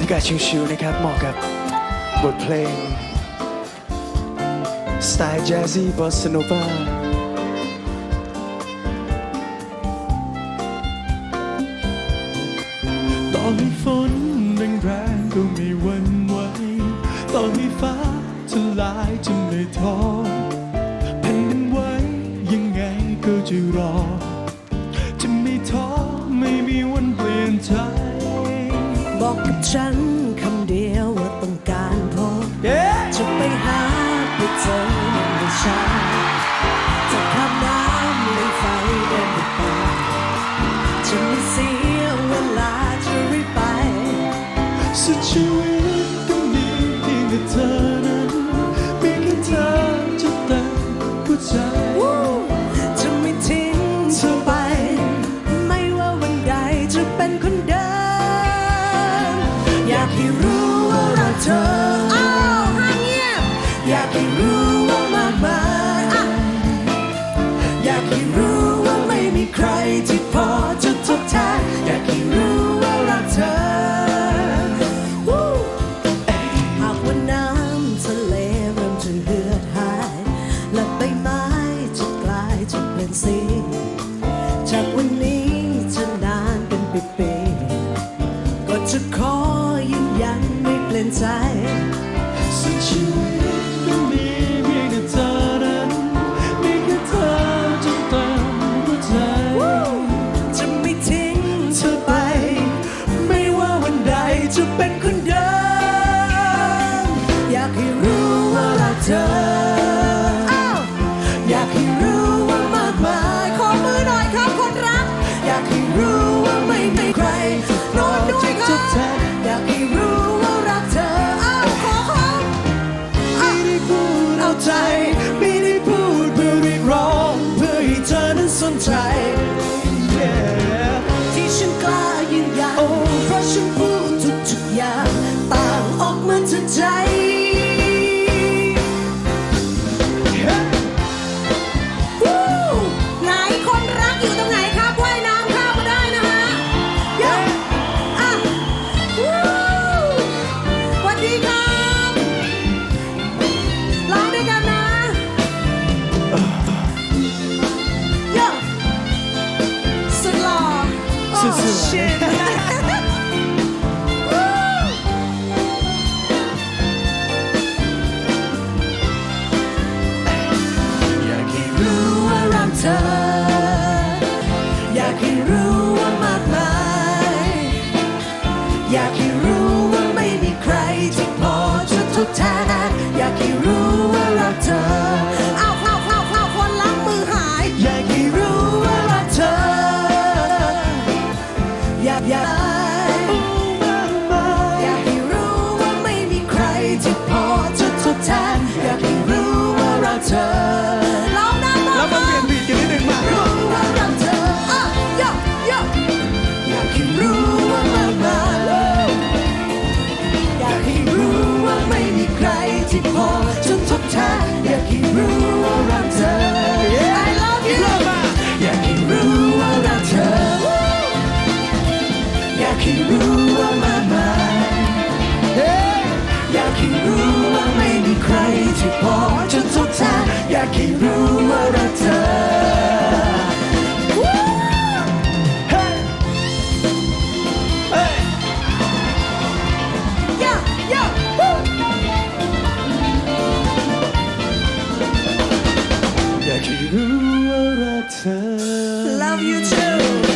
รรยากาศชิวๆนะครับ เหมาะกับบทเพลง สไตล์แจ๊สซี่บอสโนวาต่อให้ฝนแรงๆก็ไม่หวันไหวต่อให้ฟ้าจะลายจะไม่ท้อแผ่นดินไหวยังไงก็จะรอ จะไม่ท้อไม่มีวัน situation. everything. try. สวยอยากให้รู้ว่ารักเธอ อยากให้รู้ว่ามากมาย อยากให้รู้ว่าไม่มีใครที่พอจะทดแทน อยากให้รู้ว่ารักเธอ Hey! Hey! Yeah, yeah, woo! Love you too